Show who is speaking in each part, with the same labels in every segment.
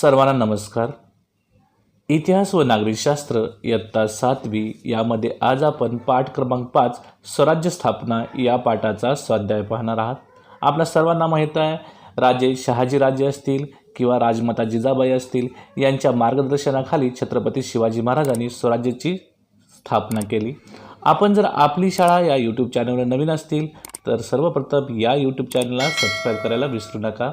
Speaker 1: सर्वांना नमस्कार. इतिहास व नागरिकशास्त्र इयत्ता सातवी यामध्ये आज आपण पाठ क्रमांक पाच स्वराज्य स्थापना या पाठाचा स्वाध्याय पाहणार आहात. आपल्या सर्वांना माहीत आहे राजे शहाजीराजे असतील किंवा राजमाता जिजाबाई असतील यांच्या मार्गदर्शनाखाली छत्रपती शिवाजी महाराजांनी स्वराज्याची स्थापना केली. आपण जर आपली शाळा या यूट्यूब चॅनलवर नवीन असतील तर सर्वप्रथम या यूट्यूब चॅनलला सबस्क्राईब करायला विसरू नका.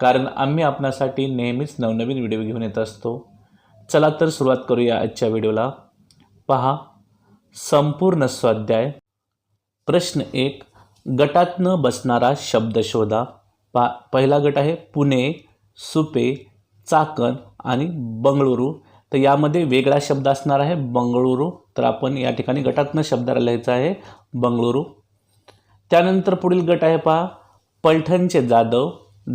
Speaker 1: कारण आम्ही आपणासाठी नेहमीच नवनवीन व्हिडिओ घेऊन येत असतो. चला तर सुरुवात करूया आजच्या व्हिडिओला. पहा संपूर्ण स्वाध्याय. प्रश्न एक गटातनं बसणारा शब्द शोधा. पा पहिला गट आहे पुणे सुपे चाकण आणि बंगळुरू. तर यामध्ये वेगळा शब्द असणार आहे बंगळुरू. तर आपण या ठिकाणी गटातनं शब्दाला लिहायचा आहे बंगळुरू. त्यानंतर पुढील गट आहे पहा पलठणचे जाधव.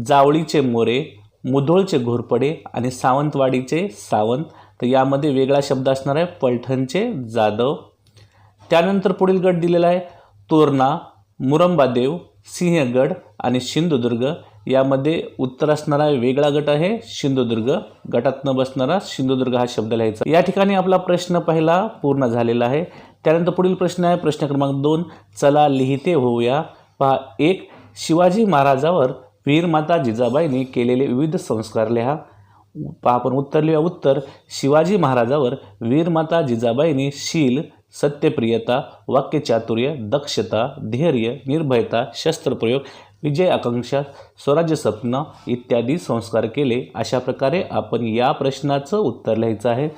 Speaker 1: जावळीचे मोरे मुधोळचे घोरपडे आणि सावंतवाडीचे सावंत. तर यामध्ये वेगळा शब्द असणार आहे पलठणचे जाधव. त्यानंतर पुढील गट दिलेला आहे तोरणा मुरंबादेव सिंहगड आणि सिंधुदुर्ग. यामध्ये उत्तर असणारा वेगळा गट आहे सिंधुदुर्ग. गटात न बसणारा सिंधुदुर्ग हा शब्द लिहायचा. या ठिकाणी आपला प्रश्न पहिला पूर्ण झालेला आहे. त्यानंतर पुढील प्रश्न आहे प्रश्न क्रमांक दोन. चला लिहिते होऊया. पहा एक शिवाजी महाराजावर वीरमाता जिजाबाईंनी केलेले विविध संस्कार लिहा. आपण उत्तर लिहूया. उत्तर शिवाजी महाराजावर वीरमाता जिजाबाईंनी शील सत्यप्रियता वाक्यचातुर्य दक्षता धैर्य निर्भयता शस्त्रप्रयोग विजय आकांक्षा स्वराज्य स्वप्न इत्यादी संस्कार केले. अशा प्रकारे आपण या प्रश्नाचं उत्तर लिहायचं आहे.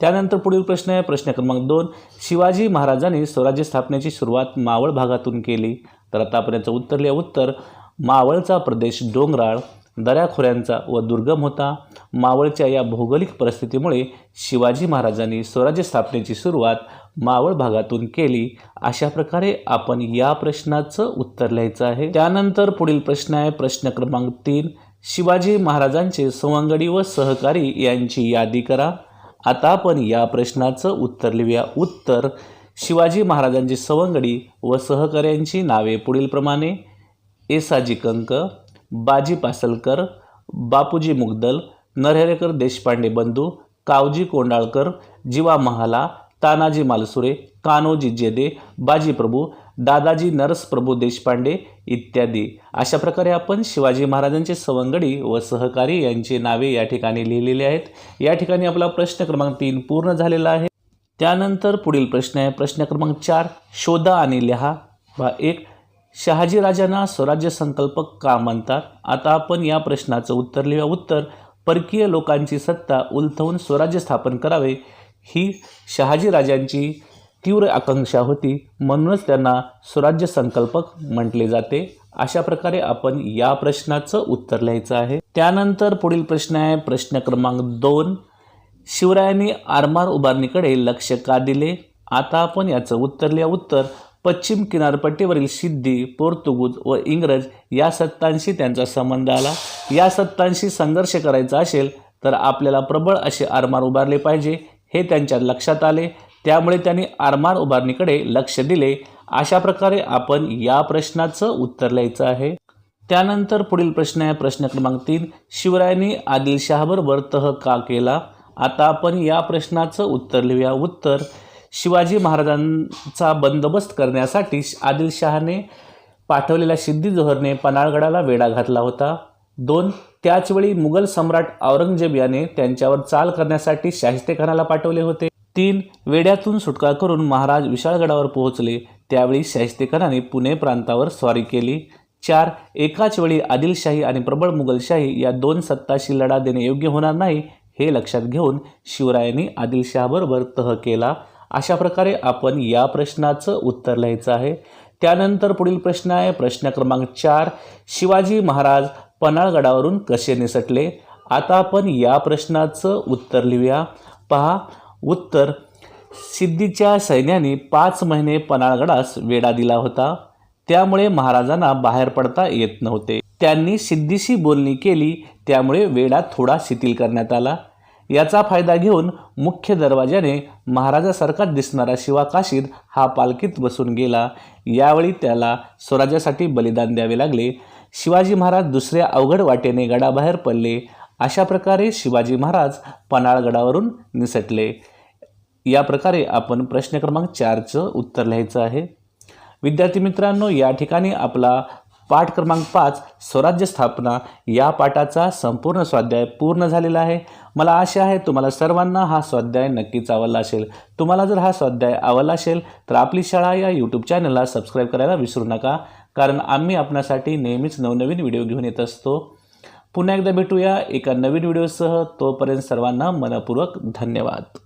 Speaker 1: त्यानंतर पुढील प्रश्न आहे. प्रश्न क्रमांक दोन शिवाजी महाराजांनी स्वराज्य स्थापनेची सुरुवात मावळ भागातून केली. तर आता आपण याचं उत्तर लिहा उत्तर मावळचा प्रदेश डोंगराळ दऱ्याखोऱ्यांचा व दुर्गम होता. मावळच्या या भौगोलिक परिस्थितीमुळे शिवाजी महाराजांनी स्वराज्य स्थापनेची सुरुवात मावळ भागातून केली. अशा प्रकारे आपण या प्रश्नाचं उत्तर लिहायचं आहे. त्यानंतर पुढील प्रश्न आहे. प्रश्न क्रमांक तीन. शिवाजी महाराजांचे सवंगडी व सहकारी यांची यादी करा. आता आपण या प्रश्नाचं उत्तर लिहूया. उत्तर शिवाजी महाराजांची सवंगडी व सहकाऱ्यांची नावे पुढीलप्रमाणे. एसाजी कंक बाजी पासलकर बापूजी मुगदल नरहरेकर देशपांडे बंधू कावजी कोंडाळकर जीवा महाला तानाजी मालसुरे कान्होजी जेदे बाजी प्रभू दादाजी नरसप्रभू देशपांडे इत्यादी. अशा प्रकारे आपण शिवाजी महाराजांचे सवंगडी व सहकारी यांची नावे या ठिकाणी लिहिलेली आहेत. या ठिकाणी आपला प्रश्न क्रमांक तीन पूर्ण झालेला आहे. त्यानंतर पुढील प्रश्न आहे. प्रश्न क्रमांक चार शोधा आणि लिहा. वा एक शहाजीराजांना स्वराज्य संकल्पक का म्हणतात? आता आपण या प्रश्नाचं उत्तर लिहा उत्तर परकीय लोकांची सत्ता उलथवून स्वराज्य स्थापन करावे ही शहाजीराजांची तीव्र आकांक्षा होती. म्हणूनच त्यांना स्वराज्य संकल्पक म्हटले जाते. अशा प्रकारे आपण या प्रश्नाचं उत्तर लिहायचं आहे. त्यानंतर पुढील प्रश्न आहे. प्रश्न क्रमांक दोन. शिवरायांनी आरमार उभारणीकडे लक्ष का दिले? आता आपण याचं उत्तर लिहा उत्तर पश्चिम किनारपट्टीवरील सिद्धी पोर्तुगूज व इंग्रज या सत्तांशी त्यांचा संबंध आला. या सत्तांशी संघर्ष करायचा असेल तर आपल्याला प्रबळ असे आरमार उभारले पाहिजे हे त्यांच्या लक्षात आले. त्यामुळे त्यांनी आरमार उभारणीकडे लक्ष दिले. अशा प्रकारे आपण या प्रश्नाचं उत्तर लिहायचं आहे. त्यानंतर पुढील प्रश्न आहे प्रश्न क्रमांक तीन. शिवरायांनी आदिलशहाबरोबर तह का केला. आता आपण या प्रश्नाचं उत्तर लिहूया. उत्तर शिवाजी महाराजांचा बंदोबस्त करण्यासाठी आदिलशहाने पाठवलेल्या सिद्धी जोहरने पन्हाळगडाला वेढा घातला होता. दोन त्याचवेळी मुघल सम्राट औरंगजेब याने त्यांच्यावर चाल करण्यासाठी शाहिस्तेखानाला पाठवले होते. तीन वेड्यातून सुटका करून महाराज विशाळगडावर पोहोचले त्यावेळी शाहिस्तेखानाने पुणे प्रांतावर स्वारी केली. चार एकाच वेळी आदिलशाही आणि प्रबळ मुघलशाही या दोन सत्ताशी लढा देणे योग्य होणार नाही हे लक्षात घेऊन शिवरायांनी आदिलशहाबरोबर तह केला. अशा प्रकारे आपण या प्रश्नाचं उत्तर लिहायचं आहे. त्यानंतर पुढील प्रश्न आहे प्रश्न क्रमांक चार. शिवाजी महाराज पन्हाळगडावरून कसे निसटले? आता आपण या प्रश्नाचं उत्तर लिहूया. पहा उत्तर. सिद्धीच्या सैन्याने पाच महिने पन्हाळगडास वेढा दिला होता. त्यामुळे महाराजांना बाहेर पडता येत नव्हते. त्यांनी सिद्धीशी बोलणी केली त्यामुळे वेढा थोडा शिथिल करण्यात आला. याचा फायदा घेऊन मुख्य दरवाजाने महाराजासारखा दिसणारा शिवा काशीद हा पालखीत बसून गेला. यावेळी त्याला स्वराज्यासाठी बलिदान द्यावे लागले. शिवाजी महाराज दुसऱ्या अवघड वाटेने गडाबाहेर पडले. अशा प्रकारे शिवाजी महाराज पन्हाळगडावरून निसटले. या प्रकारे आपण प्रश्न क्रमांक चारचं उत्तर लिहायचं आहे. विद्यार्थी मित्रांनो या ठिकाणी आपला पाठ क्रमांक पाच स्वराज्य स्थापना. या पाठाचा संपूर्ण स्वाध्याय पूर्ण झालेला आहे. मला आशा आहे तुम्हाला सर्वांना हा स्वाध्याय नक्कीच आवडला असेल. तुम्हाला जर हा स्वाध्याय आवडला असेल तर आपली शाळा या यूट्यूब चॅनलला सबस्क्राईब करायला विसरू नका. कारण आम्ही आपणासाठी नेहमीच नवनवीन व्हिडिओ घेऊन येत असतो. पुन्हा एकदा भेटूया एका नवीन व्हिडिओसह तोपर्यंत सर्वांना मनपूर्वक धन्यवाद.